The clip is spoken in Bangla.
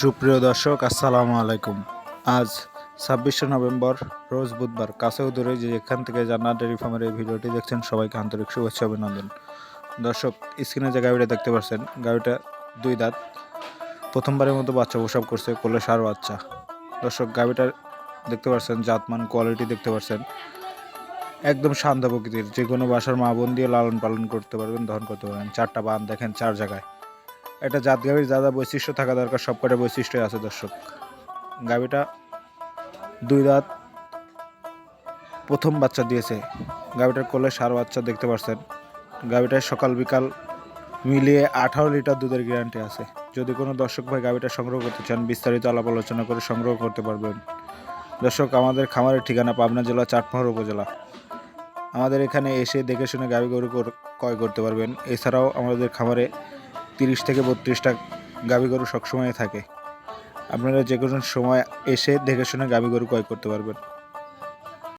সুপ্রিয় দর্শক, আসসালামু আলাইকুম। আজ ছাব্বিশে নভেম্বর, রোজ বুধবার। কাছেও দূরে যে এখান থেকে জান্নাত ডেয়ারি ফার্মের এই ভিডিওটি দেখছেন, সবাইকে আন্তরিক শুভেচ্ছা অভিনন্দন। দর্শক, স্ক্রিনে যে গাড়িটা দেখতে পাচ্ছেন, গাড়িটা দুই দাঁত। প্রথমবারের মতো বাচ্চা প্রসব করছে কোলে সার বাচ্চা। দর্শক, গাড়িটার দেখতে পাচ্ছেন, জাতমান, কোয়ালিটি দেখতে পাচ্ছেন। একদম শান্ত প্রকৃতির। যে কোনো বাসার মা বোন দিয়ে লালন পালন করতে পারবেন, দহন করতে পারবেন। চারটা বান দেখেন, চার জায়গায়। একটা জাত গাভীর যা যা বৈশিষ্ট্য থাকা দরকার সব কটা বৈশিষ্ট্যই আছে দর্শক। গাভীটা দুই দাঁত, প্রথম বাচ্চা দিয়েছে। গাভীটার কোলে সার বাচ্চা দেখতে পাচ্ছেন। গাভীটার সকাল বিকাল মিলিয়ে আঠারো লিটার দুধের গ্যারান্টি আছে। যদি কোনো দর্শক ভাই গাভীটা সংগ্রহ করতে চান, বিস্তারিত আলাপ আলোচনা করে সংগ্রহ করতে পারবেন। দর্শক, আমাদের খামারের ঠিকানা পাবনা জেলা, চাটমোহর উপজেলা। আমাদের এখানে এসে দেখে শুনে গাভী গরু কর- ক্রয় করতে পারবেন। এছাড়াও আমাদের খামারে তিরিশ থেকে বত্রিশটা গাভী গরু সবসময় থাকে। আপনারা যে কোনো সময় এসে দেখে শুনে গাভী গরু ক্রয় করতে পারবেন।